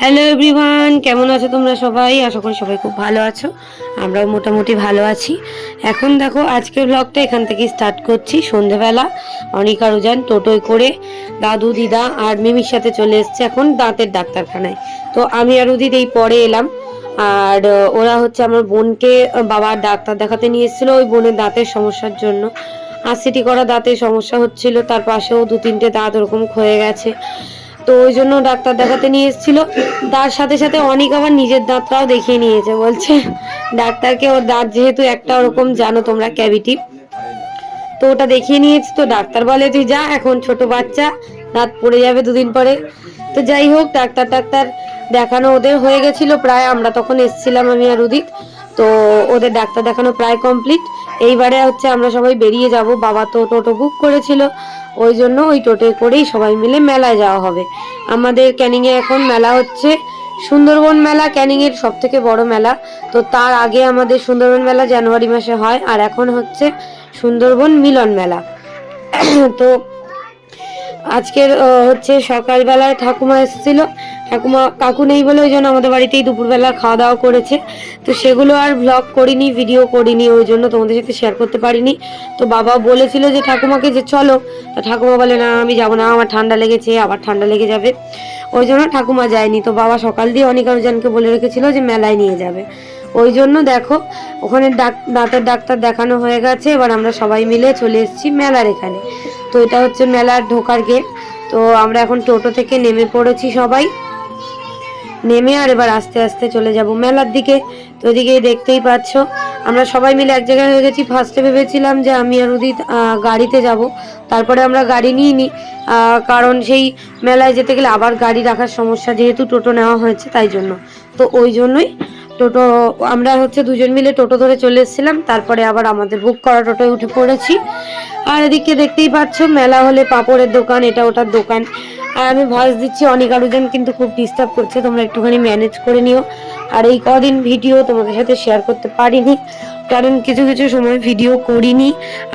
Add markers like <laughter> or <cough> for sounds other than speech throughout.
Hello everyone কেমন আছো তোমরা সবাই? আশা করি সবাই খুব ভালো আছো। আমরাও মোটামুটি ভালো আছি। এখন দেখো, আজকের ব্লগটা এখান থেকে স্টার্ট করছি। সন্ধেবেলা, অনিকা, রুজান, টোটোয় করে দাদু, দিদা আর মিমির সাথে চলে এসছে এখন দাঁতের ডাক্তারখানায়। তো আমি আর উদিত এই পরে এলাম। আর ওরা হচ্ছে আমার বোনকে বাবার ডাক্তার দেখাতে নিয়ে এসেছিল ওই বোনের দাঁতের সমস্যার জন্য। আসিটি করা দাঁতের সমস্যা হচ্ছিল, তার পাশেও দু তিনটে দাঁত ওরকম ক্ষয়ে গেছে। তো ওই জন্য ডাক্তার দেখাতে নিয়ে এসেছিল। তার সাথে সাথে অনেক আবার নিজের দাঁতটাও দেখিয়ে নিয়েছে, বলছে, ডাক্তারকে ওর দাঁত যেহেতু একটা ওরকম, জানো তোমরা, ক্যাভিটি। তো ওটা দেখিয়ে নিয়েছি, তো ডাক্তার বলে তুই যা, এখন ছোট বাচ্চা, দাঁত পড়ে যাবে দুদিন পরে। তো যাই হোক, ডাক্তার ডাক্তার দেখানো ওদের হয়ে গেছিল, প্রায় আমরা তখন এসেছিলাম আমি আর উদিত। তো ওদের ডাক্তার দেখানো প্রায় কমপ্লিট এইবারে হচ্ছে আমরা সবাই বেরিয়ে যাব। বাবা তো টোটো বুক করেছিল। ওই জন্য ওই টোটোয় করেই সবাই মিলে মেলায় যাওয়া হবে। আমাদের ক্যানিংয়ে এখন মেলা হচ্ছে। সুন্দরবন মেলা ক্যানিংয়ের সব থেকে বড় মেলা। তো তার আগে আমাদের সুন্দরবন মেলা জানুয়ারি মাসে হয়। আর এখন হচ্ছে সুন্দরবন মিলন মেলা। তো আজকের হচ্ছে সকালবেলায় ঠাকুমা এসেছিল। ঠাকুমা কাকু নেই বলে ওই জন্য আমাদের বাড়িতেই দুপুরবেলা খাওয়া দাওয়া করেছে। তো সেগুলো আর ব্লগ করিনি ভিডিও করিনি, ওই জন্য তোমাদের সাথে শেয়ার করতে পারিনি। তো বাবা বলেছিল যে, ঠাকুমাকে যে, চলো। তো ঠাকুমা বলে, না, আমি যাব না, আমার ঠান্ডা লেগেছে, আবার ঠান্ডা লেগে যাবে। ওই জন্য ঠাকুমা যায়নি। তো বাবা সকাল দিয়ে অনেক আরোজনকে বলে রেখেছিল যে, মেলায় নিয়ে যাবে। ওই জন্য দেখো, ওখানে দাঁতের ডাক্তার দেখানো হয়ে গেছে, এবার আমরা সবাই মিলে চলে এসেছি মেলার এখানে। তো এটা হচ্ছে মেলার ঢোকার গেট তো আমরা এখন টোটো থেকে নেমে পড়েছি সবাই। নেমে আর এবার আস্তে আস্তে চলে যাব মেলার দিকে। তো ওদিকে দেখতেই পাচ্ছ, আমরা সবাই মিলে এক জায়গায় হয়ে গেছি। ফার্স্টে ভেবেছিলাম যে আমি আর উদিত গাড়িতে যাব। তারপরে আমরা গাড়ি নিয়ে নিই কারণ সেই মেলায় যেতে গেলে আবার গাড়ি রাখার সমস্যা যেহেতু টোটো নেওয়া হয়েছে তাই জন্য। তো ওই জন্যই টোটো, আমরা হচ্ছে দুজন মিলে টোটো ধরে চলে এসেছিলাম, তারপরে আবার আমাদের বুক করা টোটোয় উঠে পড়েছি। আর এদিকে দেখতেই পাচ্ছ, মেলা হলে পাপড়ের দোকান, এটা ওটার দোকান। আর আমি ভয়েস দিচ্ছি অনেক আরোজন কিন্তু খুব ডিস্টার্ব করছে, তোমরা একটুখানি ম্যানেজ করে নিও। আর এই কদিন ভিডিও তোমাদের সাথে শেয়ার করতে পারিনি। কারণ কিছু কিছু সময় ভিডিও করিনি,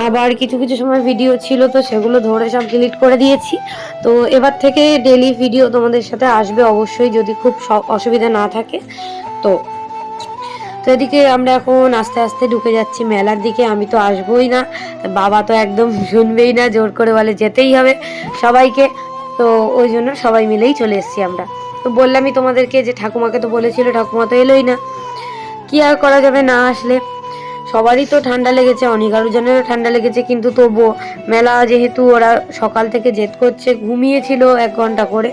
আবার কিছু কিছু সময় ভিডিও ছিল তো সেগুলো ধরে সব ডিলিট করে দিয়েছি। তো এবার থেকে ডেলি ভিডিও তোমাদের সাথে আসবে অবশ্যই যদি খুব অসুবিধা না থাকে। তো তো এদিকে আমরা এখন আস্তে আস্তে ঢুকে যাচ্ছি মেলার দিকে, আমি তো আসবোই না, বাবা তো একদম <laughs> শুনবেই না, জোর করে বলে যেতেই হবে সবাইকে। তো ওই জন্য সবাই মিলেই চলে এসেছি আমরা। তো বললামই তোমাদেরকে যে ঠাকুমাকে তো বলেছিল, ঠাকুমা তো এলোই না। কি আর করা যাবে না আসলে? সবারই তো ঠান্ডা লেগেছে অনেক আরোজনেরও ঠান্ডা লেগেছে, কিন্তু তবুও মেলা যেহেতু ওরা সকাল থেকে জেদ করছে, ঘুমিয়েছিল এক ঘণ্টা করে।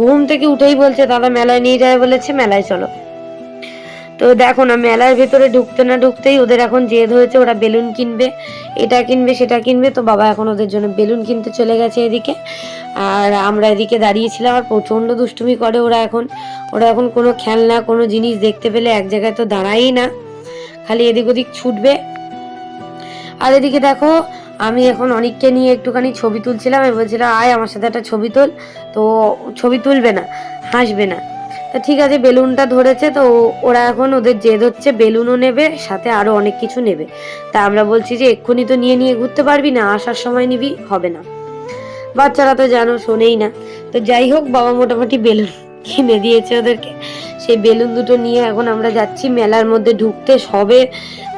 ঘুম থেকে উঠেই বলছে, দাদা মেলায় নিয়ে যায় বলেছে, মেলায় চলো। তো দেখো না, মেলার ভেতরে ঢুকতে না ঢুকতেই ওদের এখন জেদ হয়েছে, ওরা বেলুন কিনবে, এটা কিনবে, সেটা কিনবে, তো বাবা এখন ওদের জন্য বেলুন কিনতে চলে গেছে এদিকে। আর আমরা এদিকে দাঁড়িয়েছিলাম আর প্রচণ্ড দুষ্টুমি করে ওরা এখন। ওরা এখন কোনো খেলনা, কোনো জিনিস দেখতে পেলে এক জায়গায় তো দাঁড়াই না। খালি এদিক ওদিক ছুটবে। আর এদিকে দেখো, আমি এখন অনেককে নিয়ে একটুখানি ছবি তুলছিলাম আমি বলছিলাম, আয় আমার সাথে একটা ছবি তোল। তো ছবি তুলবে না, হাসবে না। তা ঠিক আছে, বেলুনটা ধরেছে, তো ওরা এখন ওদের জেদ হচ্ছে, বেলুনও নেবে, সাথে আরও অনেক কিছু নেবে। তা আমরা বলছি যে, এক্ষুনি তো নিয়ে নিয়ে ঘুরতে পারবি না, আসার সময় নিবি, হবে না। বাচ্চারা তো জানো, শোনেই না। তো যাই হোক, বাবা মোটামুটি বেলুন কিনে দিয়েছে ওদেরকে। সেই বেলুন দুটো নিয়ে এখন আমরা যাচ্ছি, মেলার মধ্যে ঢুকতে সবে।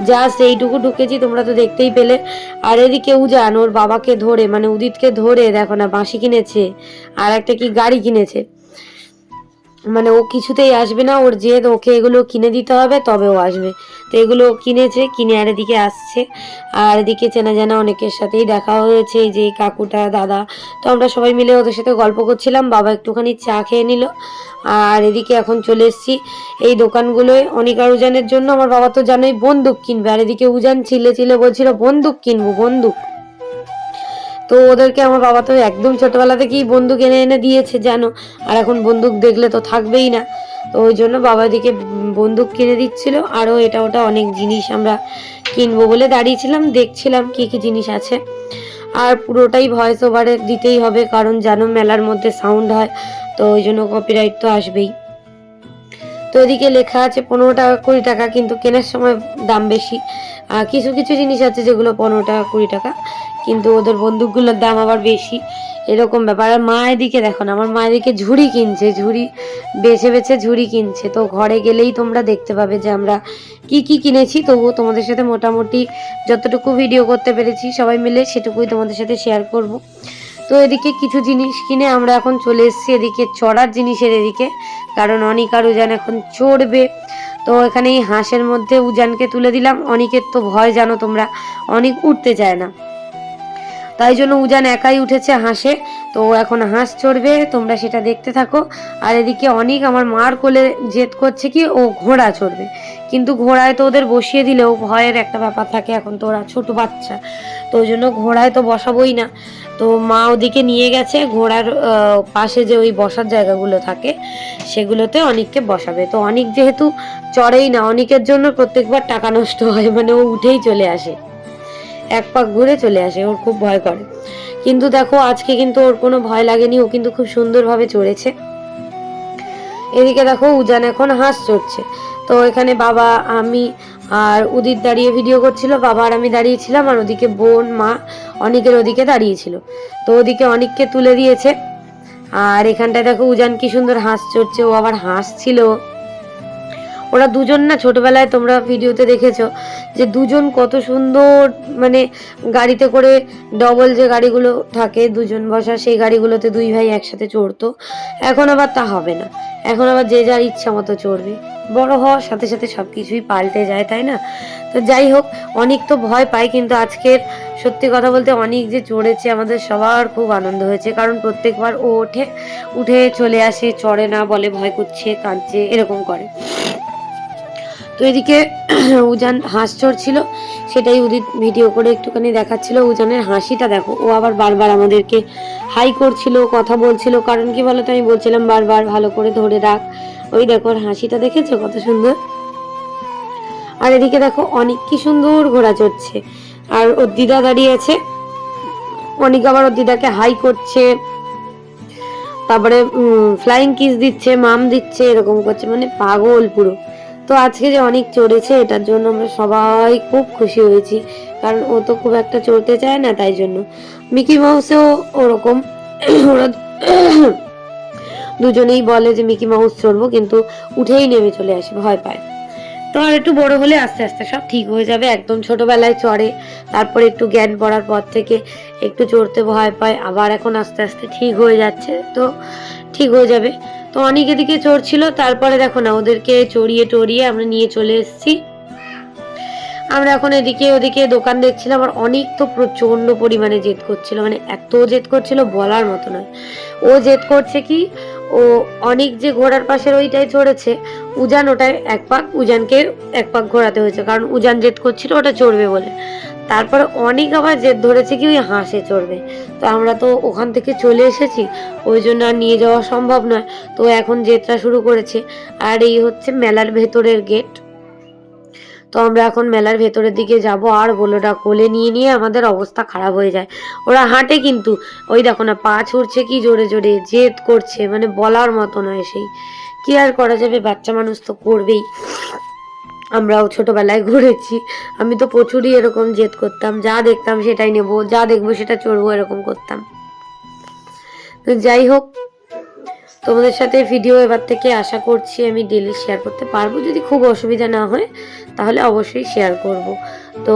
যা সেইটুকু ঢুকেছি, তোমরা তো দেখতেই পেলে। আর এদিকে উজান, ওর বাবাকে ধরে মানে উদিতকে ধরে, দেখো না, বাঁশি কিনেছে। আর একটা কি গাড়ি কিনেছে। মানে ও কিছুতেই আসবে না, ওর জেদ, ওকে এগুলো কিনে দিতে হবে, তবে ও আসবে। তো এগুলো কিনেছে, কিনে আর এদিকে আসছে। আর এদিকে চেনা জানা অনেকের সাথেই দেখা হয়েছে যে কাকুটা, দাদা। তো আমরা সবাই মিলে ওদের সাথে গল্প করছিলাম, বাবা একটুখানি চা খেয়ে নিল। আর এদিকে এখন চলে এসেছি এই দোকানগুলোয়। অনেক আর উজানের জন্য, আমার বাবা তো জানোই বন্দুক কিনবে। আর এদিকে উজান চিলে চিলে বলছিল, বন্দুক কিনবো, বন্দুক। তো ওদেরকে আমার বাবা তো একদম ছোটবেলা থেকেই বন্দুক এনে এনে দিয়েছে, জানো। আর এখন বন্দুক দেখলে তো থাকবেই না। তো ওই জন্য বাবা দিকে বন্দুক কিনে দিচ্ছিল, আরও এটা ওটা অনেক জিনিস আমরা কিনবো বলে দাঁড়িয়েছিলাম, দেখছিলাম কি কি জিনিস আছে। আর পুরোটাই ভয়েস ওভারে দিতেই হবে, কারণ জানো মেলার মধ্যে সাউন্ড হয়, তো ওই জন্য কপিরাইট তো আসবেই। তো এদিকে লেখা আছে পনেরো টাকা, কুড়ি টাকা, কিন্তু কেনার সময় দাম বেশি। আর কিছু কিছু জিনিস আছে যেগুলো পনেরো টাকা, কুড়ি টাকা, কিন্তু ওদের বন্দুকগুলোর দাম আবার বেশি। এরকম ব্যাপার। আর মা এদিকে দেখো না, আমার মা এদিকে ঝুড়ি কিনছে, ঝুড়ি, বেছে বেছে ঝুড়ি কিনছে। তো ঘরে গেলেই তোমরা দেখতে পাবে যে আমরা কি কি কিনেছি। তবুও তোমাদের সাথে মোটামুটি যতটুকু ভিডিও করতে পেরেছি, সবাই মিলে সেটুকুই তোমাদের সাথে শেয়ার করব। তো এদিকে কিছু জিনিস কিনে আমরা এখন চলে এসেছি এদিকে চড়ার জিনিসের এদিকে, কারণ অনিক আর উজান এখন চড়বে। তো এখানে এই হাঁসের মধ্যে উজানকে তুলে দিলাম। অনিকের তো ভয় জানো তোমরা, অনেক উঠতে চায় না। তাই জন্য উজান একাই উঠেছে হাঁসে। তো এখন হাঁস চড়বে, তোমরা সেটা দেখতে থাকো। আর এদিকে অনেক আমার মার কোলে জেদ করছে কি, ও ঘোড়া চড়বে। কিন্তু ঘোড়ায় তো ওদের বসিয়ে দিলেও ভয়ের একটা ব্যাপার থাকে এখন তো ওরা ছোট বাচ্চা। তো ওই জন্য ঘোড়ায় তো বসাবোই না। তো মা ওদিকে নিয়ে গেছে, ঘোড়ার পাশে যে ওই বসার জায়গাগুলো থাকে, সেগুলোতে অনেককে বসাবে। তো অনেক যেহেতু চড়েই না, অনেকের জন্য প্রত্যেকবার টাকা নষ্ট হয় মানে ও উঠেই চলে আসে। এক পাক ঘুরে চলে আসে, ওর খুব ভয় করে। কিন্তু দেখো, আজকে কিন্তু ওর কোনো ভয় লাগেনি, ও কিন্তু খুব সুন্দরভাবে চড়েছে। এদিকে দেখো, উজান এখন হাঁস চড়ছে। তো এখানে বাবা, আমি আর উদিত দাঁড়িয়ে ভিডিও করছিল, বাবা আর আমি দাঁড়িয়েছিলাম আর ওদিকে বোন, মা অনেকের ওদিকে দাঁড়িয়েছিল। তো ওদিকে অনেককে তুলে দিয়েছে। আর এখানটায় দেখো উজান কি সুন্দর হাঁস চড়ছে, ও আবার হাসছিল। ওরা দুজন না ছোটবেলায় তোমরা ভিডিওতে দেখেছ যে দুজন কত সুন্দর মানে গাড়িতে করে ডবল যে গাড়িগুলো থাকে, দুজন বসা, সেই গাড়িগুলোতে দুই ভাই একসাথে চড়তো। এখন আবার তা হবে না। এখন আবার যে যার ইচ্ছা মতো চড়বে। বড় হওয়ার সাথে সাথে সব কিছুই পাল্টে যায়, তাই না? তো যাই হোক, অনেক তো ভয় পায় কিন্তু আজকের সত্যি কথা বলতে অনেক যে চড়েছে আমাদের সবার খুব আনন্দ হয়েছে। কারণ প্রত্যেকবার ও ওঠে, উঠে চলে আসে, চড়ে না বলে ভয় করছে, কাঁদছে, এরকম করে। তো এদিকে <clears throat> উজান হাঁস চড়ছিল সেটাই উদিত ভিডিও করে একটুখানি দেখাচ্ছিল। উজানের হাসিটা দেখো, ও আবার বারবার আমাদেরকে হাই করছিল, কথা বলছিল, কারণ কি বলতো আমি বলছিলাম বারবার, ভালো করে ধরে রাখ। ওই দেখো, ওর হাসিটা দেখেছ কত সুন্দর? আর এদিকে দেখো, অনেক কি সুন্দর ঘোড়া চড়ছে। আর ওর দিদা দাঁড়িয়ে আছে, অনেক আবার ওর দিদাকে হাই করছে। তারপরে ফ্লাইং কিস দিচ্ছে মাম দিচ্ছে, এরকম করছে মানে পাগল পুরো। তো আজকে যে অনেক চড়েছে এটার জন্য আমরা সবাই খুব খুশি হয়েছি। কারণ ও তো খুব একটা চড়তে চায় না, তাই জন্য। মিকি মাউসেও ওরকম। ওরা দুজনেই বলে যে মিকি মাউস চড়বো, কিন্তু উঠেই নেমে চলে আসে, ভয় পায়। তো আর একটু বড় হলে আস্তে আস্তে সব ঠিক হয়ে যাবে, একদম ছোটবেলায় চড়ে, তারপরে একটু জ্ঞান পড়ার পর থেকে একটু চড়তে ভয় পায়, আবার এখন আস্তে আস্তে ঠিক হয়ে যাচ্ছে, তো ঠিক হয়ে যাবে। তো অনেক এদিকে চড়ছিল, তারপরে দেখো না, ওদেরকে চড়িয়ে টড়িয়ে আমরা নিয়ে চলে এসেছি। আমরা এখন এদিকে ওদিকে দোকান দেখছিলাম, আর অনেক তো প্রচণ্ড পরিমাণে জেদ করছিল মানে এত জেদ করছিল বলার মতো নয়। ও জেদ করছে কি ও অনেক যে ঘোড়ার পাশের ওইটাই চড়েছে, উজান ওটায় এক পাক, উজানকে এক পাক ঘোরাতে হয়েছে, কারণ উজান জেদ করছিল ওটা চড়বে বলে। তারপরে অনেক আবার জেদ ধরেছে কি ওই হাঁসে চড়বে। তো আমরা তো ওখান থেকে চলে এসেছি, ওই জন্য আর নিয়ে যাওয়া সম্ভব নয়। তো এখন জেদটা শুরু করেছে, আর এই হচ্ছে মেলার ভেতরের গেট তো আমরা এখন মেলার ভেতরের দিকে যাব আর বলোটা কোলে নিয়ে নিয়ে আমাদের অবস্থা খারাপ হয়ে যায়। ওরা হাঁটে কিন্তু। ওই দেখো না, পা ছুটছে কি জোরে জোরে, জেদ করছে মানে বলার মতো নয় সেই। কি আর করা যাবে? বাচ্চা মানুষ তো করবেই। আমরাও ছোটবেলায় ঘুরেছি। আমি তো প্রচুরই এরকম জেদ করতাম। যা দেখতাম সেটাই নেব, যা দেখব সেটা চড়বো, এরকম করতাম। তো যাই হোক, তোমাদের সাথে ভিডিও এবার থেকে আশা করছি আমি ডেলি শেয়ার করতে পারব। যদি খুব অসুবিধা না হয় তাহলে অবশ্যই শেয়ার করব। তো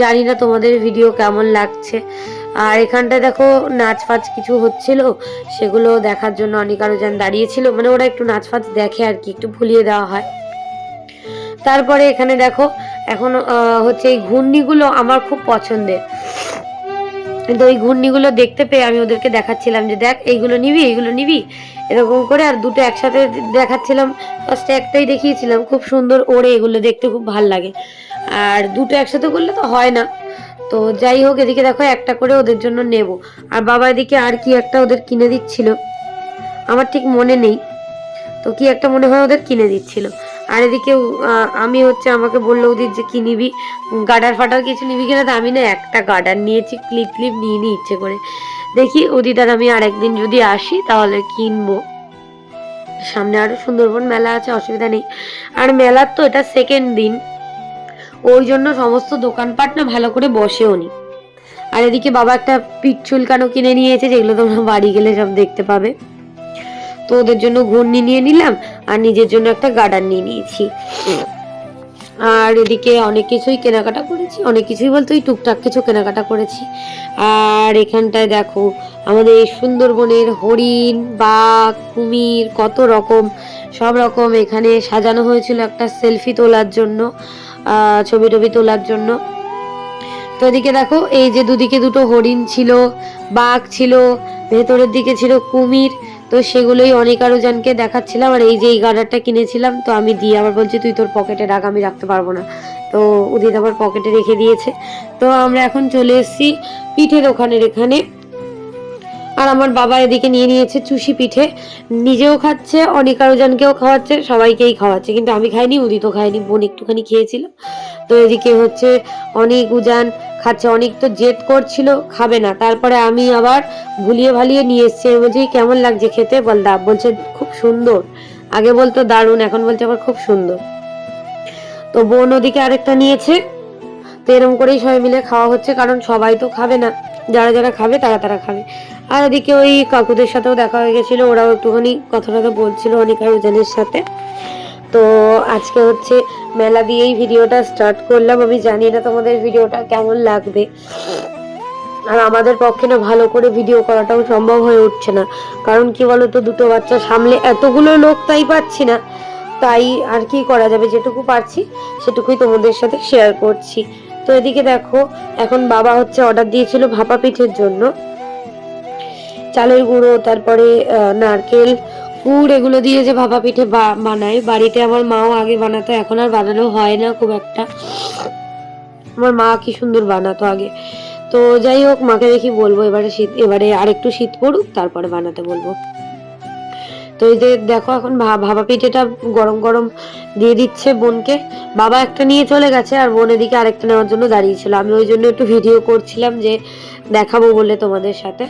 জানি না তোমাদের ভিডিও কেমন লাগছে। আর এখানটা দেখো নাচ ফাচ কিছু হচ্ছিল, সেগুলো দেখার জন্য অনেক আরও যান দাঁড়িয়েছিল মানে ওরা একটু নাচ ফাচ দেখে আর কি, একটু ভুলিয়ে দেওয়া হয়। তারপরে এখানে দেখো, এখন হচ্ছে এই ঘূর্ণিগুলো আমার খুব পছন্দের। কিন্তু ওই ঘূর্ণিগুলো দেখতে পেয়ে আমি ওদেরকে দেখাচ্ছিলাম যে দেখ, এইগুলো নিবি এইগুলো নিবি। এরকম করে আর দুটো একসাথে দেখাচ্ছিলাম। ফার্স্টে একটাই দেখিয়েছিলাম, খুব সুন্দর ওড়ে এগুলো, দেখতে খুব ভালো লাগে। আর দুটো একসাথে করলে তো হয় না। তো যাই হোক, এদিকে দেখো একটা করে ওদের জন্য নেব। আর বাবা এদিকে আর কি একটা ওদের কিনে দিচ্ছিল। আমার ঠিক মনে নেই। তো কি একটা মনে হয় ওদের কিনে দিচ্ছিল। আর এদিকে আমি হচ্ছে আমাকে বলল ওদের যে, কি নিবি? গার্ডার ফাটার কিছু নিবি কিনা? তো আমি না একটা গার্ডার নিয়েছি, ক্লিপ ক্লিপ নিয়ে নিই ইচ্ছে করে। দেখি ওদিদার আমি আরেকদিন যদি আসি, তাহলে কিনবো। সামনে আরও সুন্দরবন মেলা আছে, অসুবিধা নেই। আর মেলার তো এটা সেকেন্ড দিন। ওই জন্য সমস্ত দোকানপাট না ভালো করে বসেও নি। আর এদিকে বাবা একটা পিঠ চুলকানো কিনে নিয়েছে যেগুলো তোমরা বাড়ি গেলে সব দেখতে পাবে। তো ওদের জন্য ঘূর্ণি নিয়ে নিলাম আর নিজের জন্য একটা গার্ডার নিয়ে নিয়েছি। আর এদিকে অনেক কিছুই কেনাকাটা করেছি, অনেক কিছুই বলতে ওই টুকটাক কিছু কেনাকাটা করেছি। আর এখানটায় দেখো, আমাদের এই সুন্দরবনের হরিণ, বাঘ, কুমির কত রকম, সব রকম এখানে সাজানো হয়েছিল একটা সেলফি তোলার জন্য ছবি টবি তোলার জন্য। তো এদিকে দেখো, এই যে দুদিকে দুটো হরিণ ছিল, বাঘ ছিল, ভেতরের দিকে ছিল কুমির তো সেগুলোই অনেক আরও জনকে দেখাচ্ছিলাম আর এই যে এই গার্ডারটা কিনেছিলাম, তো আমি দিয়ে আবার বলছি, তুই তোর পকেটে রাখ, আমি রাখতে পারব না। তো উদিত আবার পকেটে রেখে দিয়েছে। তো আমরা এখন চলে এসেছি পিঠে দোকানের এখানে। আর আমার বাবা এদিকে নিয়ে নিয়েছে চুষি পিঠে। নিজেও খাচ্ছে, অনেক আরও জনকেও খাওয়াচ্ছে, সবাইকেই খাওয়াচ্ছে। কিন্তু আমি খাইনি, উদিতও খাইনি বোন একটুখানি খেয়েছিল। তো এদিকে হচ্ছে অনেক, উজান খাচ্ছে, অনেক তো জেদ করছিল, খাবে না। তারপরে আমি আবার ভুলিয়ে ভালিয়ে নিয়ে এসছি। আমি বলছি কেমন লাগছে খেতে? বল দা, বলছে, খুব সুন্দর। আগে বলতো দারুণ, এখন বলছে আবার খুব সুন্দর। তো বোন ওদিকে আরেকটা নিয়েছে। তো এরকম করেই সবাই মিলে খাওয়া হচ্ছে, কারণ সবাই তো খাবে না। যারা যারা খাবে, তারা তারা খাবে। আর এদিকে ওই কাকুদের সাথেও দেখা হয়ে গেছিল, ওরাও একটুখানি কথা টথা বলছিল অনেক আর উজানের সাথে। তো আজকে হচ্ছে মেলা দিয়েই ভিডিওটা স্টার্ট করলাম। আমি জানি না তোমাদের ভিডিওটা কেমন লাগবে। আর আমাদের পক্ষে না ভালো করে ভিডিও করাটাও সম্ভব হয়ে উঠছে না। কারণ কি বলতো, দুটো বাচ্চা সামলে এতগুলো লোক তাই পাচ্ছি না। তাই আর কি করা যাবে? যেটুকু পারছি, সেটুকুই তোমাদের সাথে শেয়ার করছি। তো এদিকে দেখো, এখন বাবা হচ্ছে অর্ডার দিয়েছিল ভাপা পিঠের জন্য। চালের গুঁড়ো, তারপরে নারকেল গুড় এগুলো দিয়ে যে ভাপা পিঠে বানায়। বাড়িতে আমার মাও আগে বানাতো, এখন আর বানানো হয় না খুব একটা। আমার মা কি সুন্দর বানাতো আগে। তো যাই হোক, মাকে দেখি বলব, এবারে শীত, এবারে আরেকটু শীত পড়ুক, তারপরে বানাতে বলব। তো এই যে দেখো এখন ভা- ভাপা পিঠেটা গরম গরম দিয়ে দিচ্ছে বোনকে। বাবা একটা নিয়ে চলে গেছে, আর বোন এদিকে আরেকটা নেওয়ার জন্য দাঁড়িয়েছিল আমি ওই জন্য একটু ভিডিও করছিলাম যে দেখাবো বলে তোমাদের সাথে।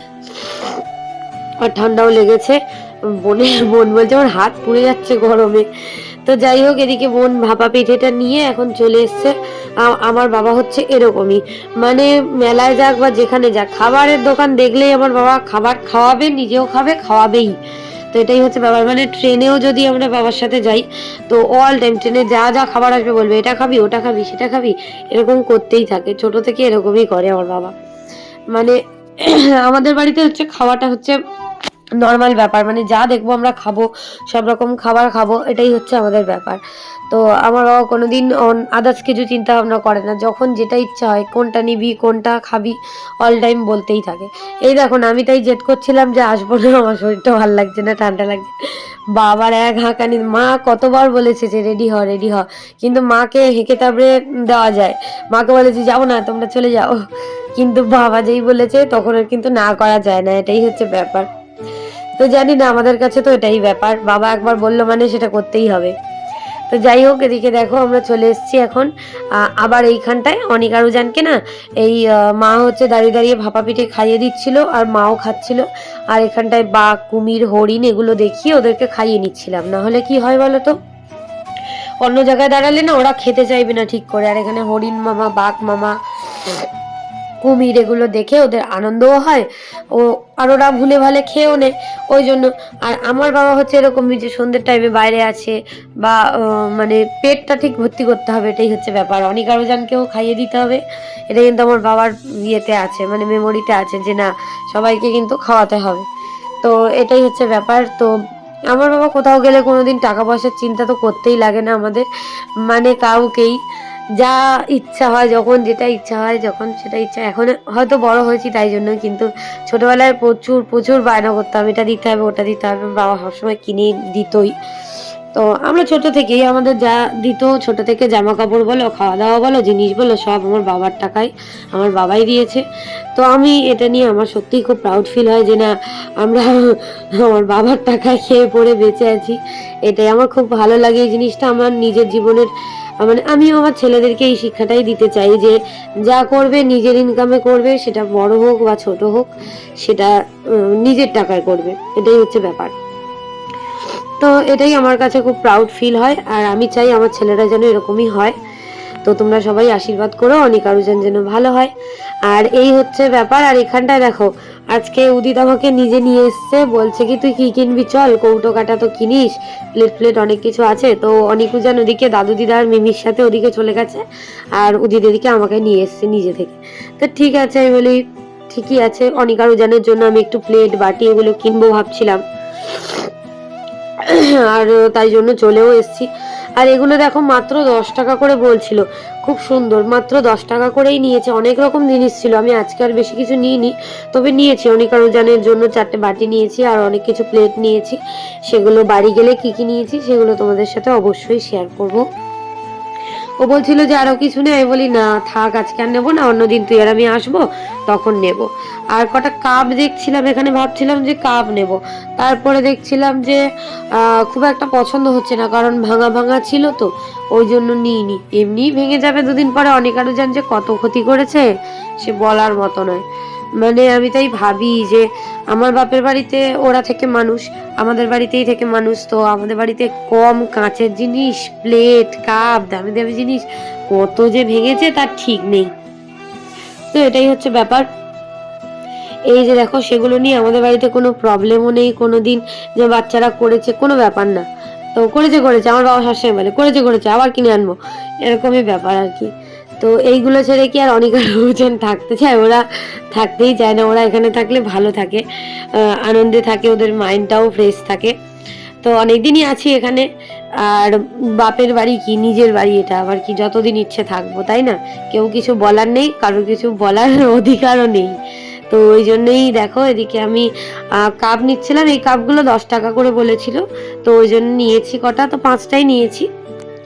আর ঠান্ডাও লেগেছে। বোনের বোন বলছে, আমার হাত পুড়ে যাচ্ছে গরমে। তো যাই হোক, এদিকে বোন ভাপা পিঠেটা নিয়ে এখন চলে এসছে। আমার বাবা হচ্ছে এরকমই। মানে মেলায় যাক বা যেখানে যাক, খাবারের দোকান দেখলেই আমার বাবা খাবার খাওয়াবে, নিজেও খাবে, খাওয়াবেই। তো এটাই হচ্ছে ব্যাপার। মানে ট্রেনেও যদি আমরা বাবার সাথে যাই, তো অল টাইম ট্রেনে যা যা খাবার আসবে বলবে, এটা খাবি, ওটা খাবি, সেটা খাবি। এরকম করতেই থাকে। ছোট থেকে এরকমই করে আমার বাবা। মানে <clears throat> আমাদের বাড়িতে হচ্ছে, খাওয়াটা হচ্ছে নর্মাল ব্যাপার। মানে যা দেখব আমরা খাব, সব রকম খাবার খাব, এটাই হচ্ছে আমাদের ব্যাপার। তো আমার বাবা কোনোদিন আদার্স কিছু চিন্তা ভাবনা করে না। যখন যেটা ইচ্ছা হয়, কোনটা নিবি, কোনটা খাবি অল টাইম বলতেই থাকে। এই দেখুন, আমি তাই জেদ করছিলাম যে আসব না, আমার শরীরটা ভালো লাগছে না, ঠান্ডা লাগছে। বাবার এক হাঁকানি, মা কতবার বলেছে যে রেডি হ রেডি হ। কিন্তু মাকে হেঁকে তারপরে দেওয়া যায়। মাকে বলেছি, যাব না, তোমরা চলে যাও। কিন্তু বাবা যেই বলেছে, তখন আর কিন্তু না করা যায় না, এটাই হচ্ছে ব্যাপার। তো জানি না, আমাদের কাছে তো এটাই ব্যাপার। বাবা একবার বলল মানে সেটা করতেই হবে। তো যাই হোক, এদিকে দেখো আমরা চলে এসেছি এখন। আবার এইখানটায়। অনেক আরও জানকে না, এই মা হচ্ছে দাঁড়িয়ে দাঁড়িয়ে ভাপা পিঠে খাইয়ে দিচ্ছিল আর মাও খাচ্ছিল। আর এখানটায় বাঘ কুমির, হরিণ এগুলো দেখিয়ে ওদেরকে খাইয়ে নিচ্ছিলাম। না হলে কি হয় বলো তো? অন্য জায়গায় দাঁড়ালে না ওরা খেতে চাইবে না ঠিক করে। আর এখানে হরিণ মামা, বাঘ মামা কুমির এগুলো দেখে ওদের আনন্দও হয়। ও আর ওরা ভুলে ভালে খেয়েও নেয়। ওই জন্য আর আমার বাবা হচ্ছে এরকমই যে সন্ধ্যের টাইমে বাইরে আছে বা মানে পেটটা ঠিক ভর্তি করতে হবে, এটাই হচ্ছে ব্যাপার। অনেক আরও জানকেও খাইয়ে দিতে হবে। এটা কিন্তু আমার বাবার ইয়েতে আছে মানে মেমোরিতে আছে যে না, সবাইকে কিন্তু খাওয়াতে হবে। তো এটাই হচ্ছে ব্যাপার। তো আমার বাবা কোথাও গেলে কোনোদিন টাকা পয়সার চিন্তা তো করতেই লাগে না আমাদের। মানে কাউকেই। যা ইচ্ছা হয়, যখন যেটা ইচ্ছা হয়, যখন সেটা ইচ্ছা এখন হয়তো বড় হয়েছি তাই জন্য, কিন্তু ছোটবেলায় প্রচুর প্রচুর বায়না করতাম, এটা দিতে হবে, ওটা দিতে হবে, বাবা সবসময় কিনে দিতই। তো আমরা ছোট থেকেই আমাদের যা দিত, ছোট থেকে জামা কাপড় বলো খাওয়া দাওয়া বলো, জিনিস বলো, সব আমার বাবার টাকায় আমার বাবাই দিয়েছে। তো আমি এটা নিয়ে আমার সত্যিই খুব প্রাউড ফিল হয় যে না, আমরা আমার বাবার টাকায় খেয়ে পড়ে বেঁচে আছি। এটাই আমার খুব ভালো লাগে এই জিনিসটা, আমার নিজের জীবনের মানে আমিও আমার ছেলেদেরকে এই শিক্ষাটাই দিতে চাই যে যা করবে, নিজের ইনকামে করবে, সেটা বড় হোক বা ছোট হোক, সেটা নিজের টাকায় করবে। এটাই হচ্ছে ব্যাপার। তো এটাই আমার কাছে খুব প্রাউড ফিল হয়। আর আমি চাই আমার ছেলেরা যেন এরকমই হয়। তো তোমরা সবাই আশীর্বাদ করো, অনেক আরুজন যেন ভালো হয়। আর এই হচ্ছে ব্যাপার, আর এখানটায় দেখো, আজকে উদিত আমাকে নিজে নিয়ে এসছে, বলছে কি, তুই কি কিনবি? চল, কৌটো কাটা তো কিনিস, প্লেট প্লেট অনেক কিছু আছে। তো অনেক উজান ওদিকে দাদু দিদার মিমির সাথে ওদিকে চলে গেছে, আর উদিত এদিকে আমাকে নিয়ে এসছে নিজে থেকে। তো ঠিক আছে, আমি বলি, ঠিকই আছে অনিকার উজানের জন্য আমি একটু প্লেট, বাটি এগুলো কিনবো ভাবছিলাম। আর তাই জন্য চলেও এসছি। আর এগুলো দেখো মাত্র দশ টাকা করে বলছিল। খুব সুন্দর, মাত্র দশ টাকা করেই নিয়েছে। অনেক রকম জিনিস ছিল। আমি আজকে আর বেশি কিছু নিইনি, তবে নিয়েছি। অনেক আরোজানের জন্য চারটে বাটি নিয়েছি আর অনেক কিছু প্লেট নিয়েছি। সেগুলো বাড়ি গেলে কি কি নিয়েছি সেগুলো তোমাদের সাথে অবশ্যই শেয়ার করব। ও বলছিল যে আরও কিছু নেই। আমি বলি, না, থাক, আজকে আর নেব না, অন্যদিন তুই আর আমি আসব, তখন নেব। আর কটা কাপ দেখছিলাম, এখানে ভাবছিলাম যে কাপ নেব। তারপরে দেখছিলাম যে খুব একটা পছন্দ হচ্ছে না, কারণ ভাঙা ভাঙা ছিল তো, ওই জন্য নিইনি। এমনিই ভেঙে যাবে দুদিন পরে অনেক আরও জান যে কত ক্ষতি করেছে, সে বলার মতো নয়। মানে আমি তাই ভাবি যে আমার বাপের বাড়িতে ওরা থেকে মানুষ, আমাদের বাড়িতেই থেকে মানুষ, তো আমাদের বাড়িতে কম কাঁচের জিনিস প্লেট কাপ দামি দামি জিনিস, কত যে ভেঙেছে তার ঠিক নেই। তো এটাই হচ্ছে ব্যাপার। এই যে দেখো, সেগুলো নিয়ে আমাদের বাড়িতে কোনো প্রবলেমও নেই কোনো দিন যে বাচ্চারা করেছে, কোনো ব্যাপার না। তো করেছে করেছে, আমার বাবা সবসময় বলে, করেছে করেছে, আবার কিনে আনব। এরকমই ব্যাপার আর কি। তো এইগুলো ছেড়ে কি আর অনেক ওজন থাকতে চায়? ওরা থাকতেই চায় না। ওরা এখানে থাকলে ভালো থাকে। আনন্দে থাকে, ওদের মাইন্ডটাও ফ্রেশ থাকে। তো অনেক দিনই আছি এখানে। আর বাপের বাড়ি কি? নিজের বাড়ি এটা। আবার কি যতদিন ইচ্ছে থাকব, তাই না? কেউ কিছু বলার নেই, কারোর কিছু বলার <laughs> অধিকারও নেই। তো ওই জন্যেই দেখো, এদিকে আমি কাপ নিচ্ছিলাম। এই কাপগুলো দশ টাকা করে বলেছিল। তো ওই জন্য নিয়েছি কটা। তো পাঁচটাই নিয়েছি।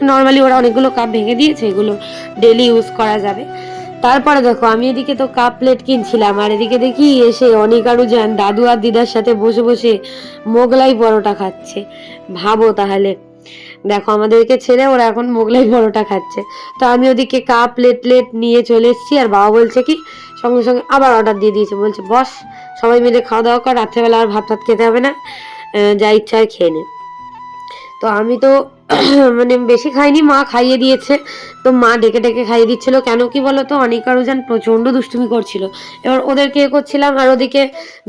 নর্মালি ওরা অনেকগুলো কাপ ভেঙে দিয়েছে, এগুলো ডেলি ইউজ করা যাবে। তারপরে দেখো, আমি এদিকে তো কাপ প্লেট কিনছিলাম, আর এদিকে দেখি এসে অনেক আরও যান দাদু আর দিদার সাথে বসে বসে মোগলাই পরোটা খাচ্ছে। ভাবো তাহলে। দেখো, আমাদেরকে ছেড়ে ওরা এখন মোগলাই পরোটা খাচ্ছে। তো আমি ওদিকে কাপ প্লেট প্লেট নিয়ে চলে এসেছি, আর বাবা বলছে কি, সঙ্গে সঙ্গে আবার অর্ডার দিয়ে দিয়েছে। বলছে, বস, সবাই মিলে খাওয়া দাওয়া কর, রাত্রেবেলা আর ভাত ভাত খেতে হবে না। যা ইচ্ছা খেয়ে নে। তো আমি তো <clears throat> মানে বেশি খাইনি, মা খাইয়ে দিয়েছে। তো মা ডেকে ডেকে খাইয়ে দিচ্ছিল। কেন কি বলতো অনেক আরও যান প্রচণ্ড দুষ্টুমি করছিল। এবার ওদেরকে এ করছিলাম? আর ওদিকে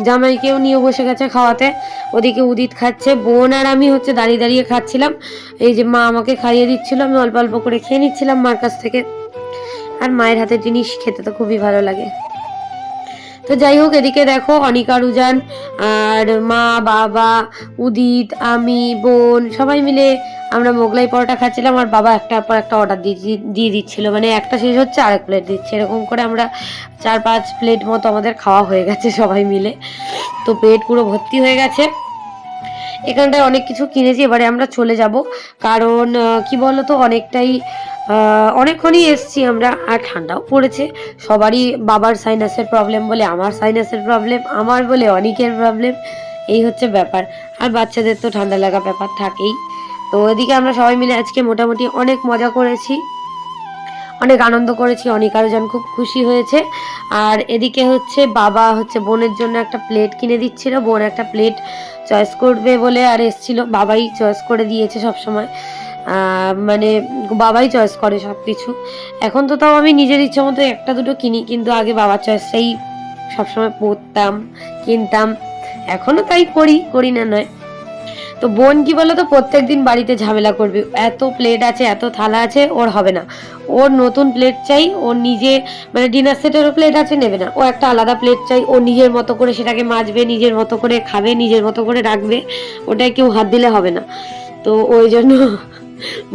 জামাইকেও নিয়ে বসে গেছে খাওয়াতে। ওদিকে উদিত খাচ্ছে, বোন আর আমি হচ্ছে দাঁড়িয়ে দাঁড়িয়ে খাচ্ছিলাম। এই যে মা আমাকে খাইয়ে দিচ্ছিল, আমি অল্প অল্প করে খেয়ে নিচ্ছিলাম মার কাছ থেকে। আর মায়ের হাতের জিনিস খেতে তো খুবই ভালো লাগে। তো যাই হোক, এদিকে দেখো অনিকা, রুজান আর মা, বাবা, উদিত, আমি, বোন, সবাই মিলে আমরা মোগলাই পরোটা খাচ্ছিলাম আর বাবা একটার পর একটা অর্ডার দিয়ে দিয়ে দিচ্ছিল। মানে একটা শেষ হচ্ছে, আরেক প্লেট দিচ্ছে। এরকম করে আমরা চার পাঁচ প্লেট মতো আমাদের খাওয়া হয়ে গেছে সবাই মিলে। তো পেট পুরো ভর্তি হয়ে গেছে। এখানটায় অনেক কিছু কিনেছি, এবারে আমরা চলে যাব। কারণ কি বলতো, অনেকটাই অনেকক্ষণই এসছি আমরা, আর ঠান্ডাও পড়েছে। সবারই বাবার সাইনাসের প্রবলেম বলে আমার সাইনাসের প্রবলেম আমার বলে অনেকের প্রবলেম এই হচ্ছে ব্যাপার। আর বাচ্চাদের তো ঠান্ডা লাগা ব্যাপার থাকেই। তো এদিকে আমরা সবাই মিলে আজকে মোটামুটি অনেক মজা করেছি। অনেক আনন্দ করেছি, অনেক আরোজন খুব খুশি হয়েছে। আর এদিকে হচ্ছে বাবা হচ্ছে বোনের জন্য একটা প্লেট কিনে দিচ্ছিল, বোন একটা প্লেট চয়েস করবে বলে আর এসছিল, বাবাই চয়েস করে দিয়েছে সব সময় মানে বাবাই চয়েস করে সব কিছু এখন তো তাও আমি নিজের ইচ্ছা মতো একটা দুটো কিনি, কিন্তু আগে বাবার চয়েসটাই সবসময় পরতাম, কিনতাম। এখনও তাই করি করি না নয়। তো বোন কি বলো তো প্রত্যেক দিন বাড়িতে ঝামেলা করবে। এত প্লেট আছে, এত থালা আছে, ওর হবে না। ওর নতুন প্লেট চাই ওর নিজে মানে ডিনার সেটেরও প্লেট আছে, নেবে না। ও একটা আলাদা প্লেট চাই, ও নিজের মতো করে সেটাকে মাজবে, নিজের মতো করে খাবে, নিজের মতো করে রাখবে। ওটায় কেউ হাত দিলে হবে না। তো ওই জন্য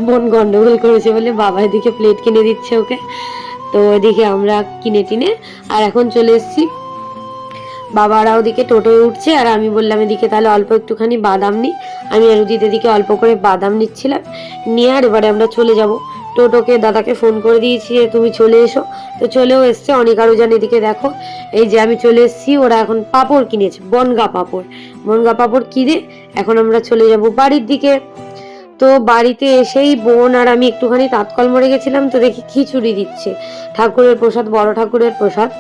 বোন গন্ডগোল করেছে বলে বাবা এদিকে প্লেট কিনে দিচ্ছে ওকে। তো এদিকে আমরা কিনে টিনে, আর এখন চলে এসেছি বাবারা ওদিকে টোটোয় উঠছে আর আমি বললাম, এদিকে তাহলে অল্প একটুখানি বাদাম নিই আমি আর উদিত এদিকে অল্প করে বাদাম নিচ্ছিলাম। নিয়ে আর এবারে আমরা চলে যাব। টোটোকে দাদাকে ফোন করে দিয়েছি যে, তুমি চলে এসো। তো চলেও এসছে। অনেক আরও জান এদিকে, দেখো, এই যে আমি চলে এসেছি, ওরা এখন পাপড় কিনেছে, বনগা পাপড়। বনগা পাপড় কিনে এখন আমরা চলে যাব বাড়ির দিকে। তো বাড়িতে এসেই বোন আর আমি একটুখানি তাঁতকল মরে গেছিলাম। তো দেখি খিচুড়ি দিচ্ছে। ঠাকুরের প্রসাদ, বড় ঠাকুরের প্রসাদ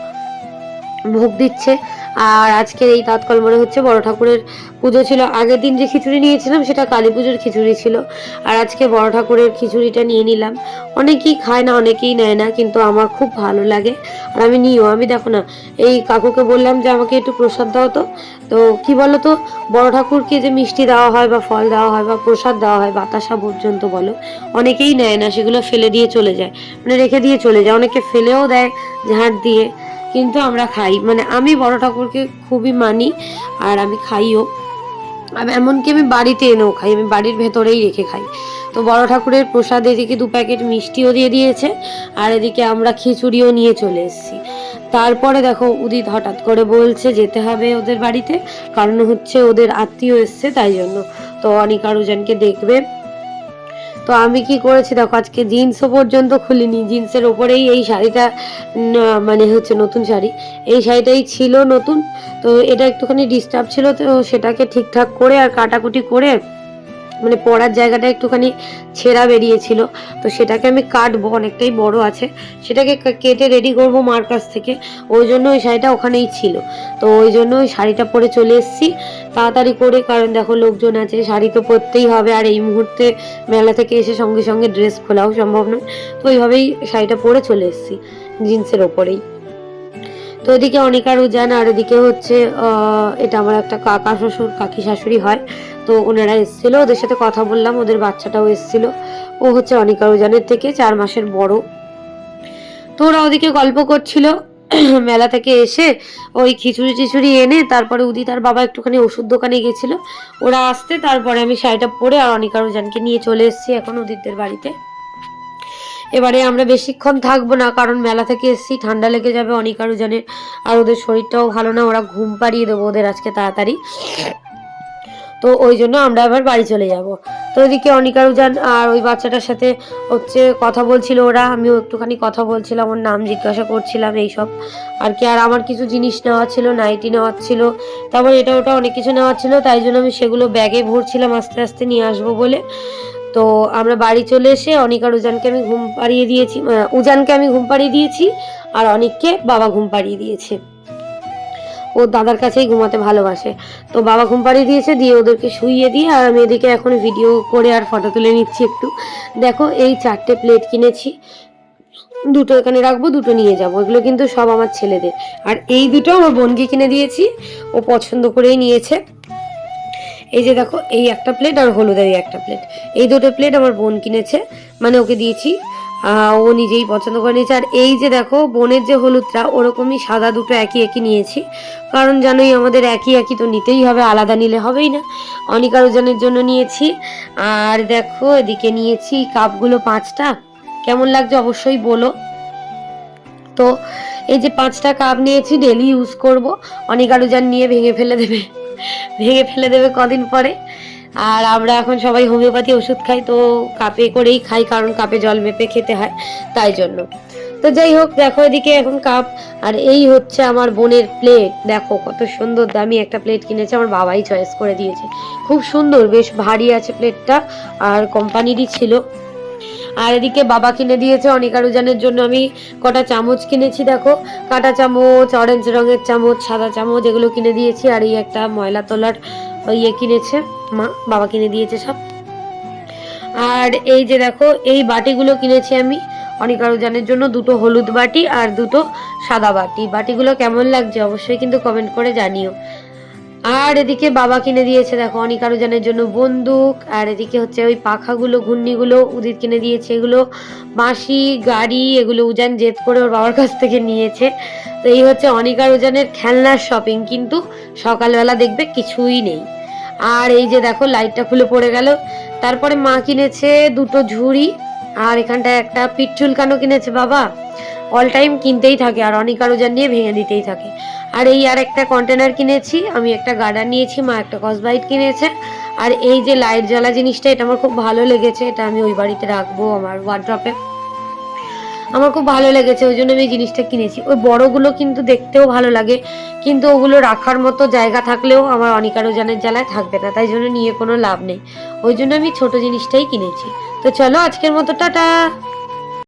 ভোগ দিচ্ছে। আর আজকের এই তাৎকল মনে হচ্ছে, বড় ঠাকুরের পুজো ছিল। আগের দিন যে খিচুড়ি নিয়েছিলাম, সেটা কালী পুজোর খিচুড়ি ছিল। আর আজকে বড় ঠাকুরের খিচুড়িটা নিয়ে নিলাম। অনেকেই খায় না, অনেকেই নেয় না, কিন্তু আমার খুব ভালো লাগে। আর আমি নিও, আমি দেখো না, এই কাকুকে বললাম যে আমাকে একটু প্রসাদ দাও তো। তো কি বলো তো বড় ঠাকুরকে যে মিষ্টি দেওয়া হয় বা ফল দেওয়া হয় বা প্রসাদ দেওয়া হয়, বাতাসা পর্যন্ত বলো, অনেকেই নেয় না, সেগুলো ফেলে দিয়ে চলে যায়। মানে রেখে দিয়ে চলে যায়, অনেকে ফেলেও দেয়, ঝাঁট দিয়ে। কিন্তু আমরা খাই। মানে আমি বড় ঠাকুরকে খুবই মানি, আর আমি খাইও। এমনকি আমি বাড়িতে এনেও খাই, আমি বাড়ির ভেতরেই রেখে খাই। তো বড় ঠাকুরের প্রসাদ এদিকে দু প্যাকেট মিষ্টিও দিয়ে দিয়েছে, আর এদিকে আমরা খিচুড়িও নিয়ে চলে এসেছি। তারপরে দেখো উদিত হঠাৎ করে বলছে, যেতে হবে ওদের বাড়িতে, কারণ হচ্ছে ওদের আত্মীয় এসছে, তাই জন্য। তো অনিকা রুজানকে দেখবে তো আমি কি করেছি দেখো, আজকে জিন্সও পর্যন্ত খুলিনি। জিন্সের ওপরেই এই শাড়িটা মানে হচ্ছে নতুন শাড়ি। এই শাড়িটাই ছিল নতুন, তো এটা একটুখানি ডিস্টার্ব ছিল, তো সেটাকে ঠিকঠাক করে আর কাটাকুটি করে মানে পরার জায়গাটা একটুখানি ছেঁড়া বেরিয়েছিল। তো সেটাকে আমি কাটবো, অনেকটাই বড় আছে। সেটাকে কেটে রেডি করব মার কাছ থেকে। ওই জন্য ওই শাড়িটা ওখানেই ছিল। তো ওই জন্য ওই শাড়িটা পরে চলে এসেছি। তাড়াতাড়ি করে, কারণ দেখো লোকজন আছে, শাড়ি তো পরতেই হবে। আর এই মুহূর্তে মেলা থেকে এসে সঙ্গে সঙ্গে ড্রেস খোলাও সম্ভব নয়। তো ওইভাবেই শাড়িটা পরে চলে এসেছি, জিন্সের ওপরেই। তো এদিকে অনিকার উজান আর ওদিকে হচ্ছে এটা আমার একটা কাকা শ্বশুর, কাকি শাশুড়ি হয়। তো ওনারা এসেছিল, ওদের সাথে কথা বললাম, ওদের বাচ্চাটাও এসেছিল। ও হচ্ছে অনিকার উজানের থেকে চার মাসের বড়। তো ওরা ওদিকে গল্প করছিল, মেলা থেকে এসে ওই খিচুড়ি টিচুড়ি এনে তারপরে উদি তার বাবা একটুখানি ওষুধ দোকানে গেছিল। ওরা আসতে তারপরে আমি শাড়িটা পরে আর অনিকার উজানকে নিয়ে চলে এসেছি এখন উদিতদের বাড়িতে। এবারে আমরা বেশিক্ষণ থাকব না, কারণ মেলা থেকে এসেছি, ঠান্ডা লেগে যাবে অনিকার উজানের আর ওদের শরীরটাও ভালো না, ওরা ঘুম পাড়িয়ে দেবো ওদের আজকে তাড়াতাড়ি। তো ওই জন্য আমরা আবার বাড়ি চলে যাব। তো এদিকে অনিকার উজান আর ওই বাচ্চাটার সাথে হচ্ছে কথা বলছিল ওরা। আমিও একটুখানি কথা বলছিলাম, ওর নাম জিজ্ঞাসা করছিলাম এইসব। আর কি, আর আমার কিছু জিনিস নেওয়া ছিল, নাইটি নেওয়ার ছিল। তারপর এটা ওটা অনেক কিছু নেওয়ার ছিল, তাই জন্য আমি সেগুলো ব্যাগে ভরছিলাম আস্তে আস্তে নিয়ে আসব বলে। তো আমরা বাড়ি চলে এসে অনিকার উজানকে আমি ঘুম পাড়িয়ে দিয়েছি উজানকে আমি ঘুম পাড়িয়ে দিয়েছি, আর অনিককে বাবা ঘুম পাড়িয়ে দিয়েছে। ও দাদার কাছেই ঘুমাতে ভালোবাসে। তো বাবা ঘুম পাড়িয়ে দিয়েছে, দিয়ে ওদেরকে শুইয়ে দিয়ে আর আমি এদিকে এখন ভিডিও করে আর ফটো তুলে নিচ্ছি একটু। দেখো, এই চারটে প্লেট কিনেছি। দুটো এখানে রাখব, দুটো নিয়ে যাব। এগুলো কিন্তু সব আমার ছেলেদের। আর এই দুটো আমার বোনকে কিনে দিয়েছি। ও পছন্দ করেই নিয়েছে। এই যে দেখো, এই একটা প্লেট আর হলুদের একটা প্লেট এই দুটো প্লেট আমার বোন কিনেছে। মানে ওকে দিয়েছি। ও নিজেই পছন্দ করে নিয়েছে। আর এই যে দেখো, বোনের যে হলুদটা, ওরকমই সাদা দুটো একই একই নিয়েছি। কারণ জানোই আমাদের একই একই তো নিতেই হবে, আলাদা নিলে হবেই না। অনিকার ওজনের জন্য নিয়েছি। আর দেখো, এদিকে নিয়েছি কাপগুলো পাঁচটা। কেমন লাগছে অবশ্যই বলো। তো, এই যে পাঁচটা কাপ নিয়েছি ডেলি ইউজ করব। অনিকার ওজন নিয়ে ভেঙে ফেলে দেবে। ভেঙে ফেলে দেবে কদিন পরে। আর আমরা এখন সবাই হোমিওপ্যাথি ওষুধ খাই, তো কাপে করেই খাই, কারণ কাপে জল মেপে খেতে হয় তাই জন্য। তো যাই হোক, দেখো এদিকে এখন কাপ, আর এই হচ্ছে আমার বোনের প্লেট দেখো কত সুন্দর দামি একটা প্লেট কিনেছে, আমার বাবাই চয়েস করে দিয়েছে। খুব সুন্দর, বেশ ভারী আছে প্লেটটা আর কোম্পানিরই ছিল। আর এদিকে বাবা কিনে দিয়েছে অনিকা রুজানের জন্য, আমি কটা চামচ কিনেছি, দেখো। কাটা চামচ অরেঞ্জ রঙের চামচ, সাদা চামচ, এগুলো কিনে দিয়েছি, আর এই একটা ময়লা তোলার ইয়ে কিনেছে, মা, বাবা কিনে দিয়েছে সব। আর এই যে দেখো, এই বাটিগুলো কিনেছি আমি অনিকা রুজানের জন্য, দুটো হলুদ বাটি আর দুটো সাদা বাটি। বাটিগুলো কেমন লাগছে অবশ্যই কিন্তু কমেন্ট করে জানিও। আর এদিকে বাবা কিনে দিয়েছে, দেখো অনিকা রুজানের জন্য বন্দুক, আর এদিকে হচ্ছে ওই পাখাগুলো, ঘূর্ণিগুলো উদিত কিনে দিয়েছে। এগুলো বাঁশি গাড়ি, এগুলো উজান জেদ করে ওর বাবার কাছ থেকে নিয়েছে। তো এই হচ্ছে অনিকা উজানের খেলনার শপিং কিন্তু সকালবেলা দেখবে কিছুই নেই। আর এই যে দেখো লাইটটা খুলে পড়ে গেল। তারপরে মা কিনেছে দুটো ঝুড়ি, আর এখানটায় একটা পিঠ চুলকানো কিনেছে বাবা। অল টাইম কিনতেই থাকে, আর অনিকা রোজার নিয়ে ভেঙে দিতেই থাকে। আর এই আর একটা কন্টেনার কিনেছি, আমি একটা গার্ডার নিয়েছি, মা একটা কসবাইট কিনেছে। আর এই যে লাইট জ্বালা জিনিসটা, এটা আমার খুব ভালো লেগেছে, এটা আমি ওই বাড়িতে রাখব আমার ওয়ার্ড্রপে আমার খুব ভালো লেগেছে, ওই জন্য আমি এই জিনিসটা কিনেছি। ওই বড়গুলো কিন্তু দেখতেও ভালো লাগে, কিন্তু ওগুলো রাখার মতো জায়গা থাকলেও আমার অনিকার ওজানের জ্বালায় থাকবে না, তাই জন্য নিয়ে কোনো লাভ নেই। ওই জন্য আমি ছোট জিনিসটাই কিনেছি। তো চলো আজকের মতো, টাটা!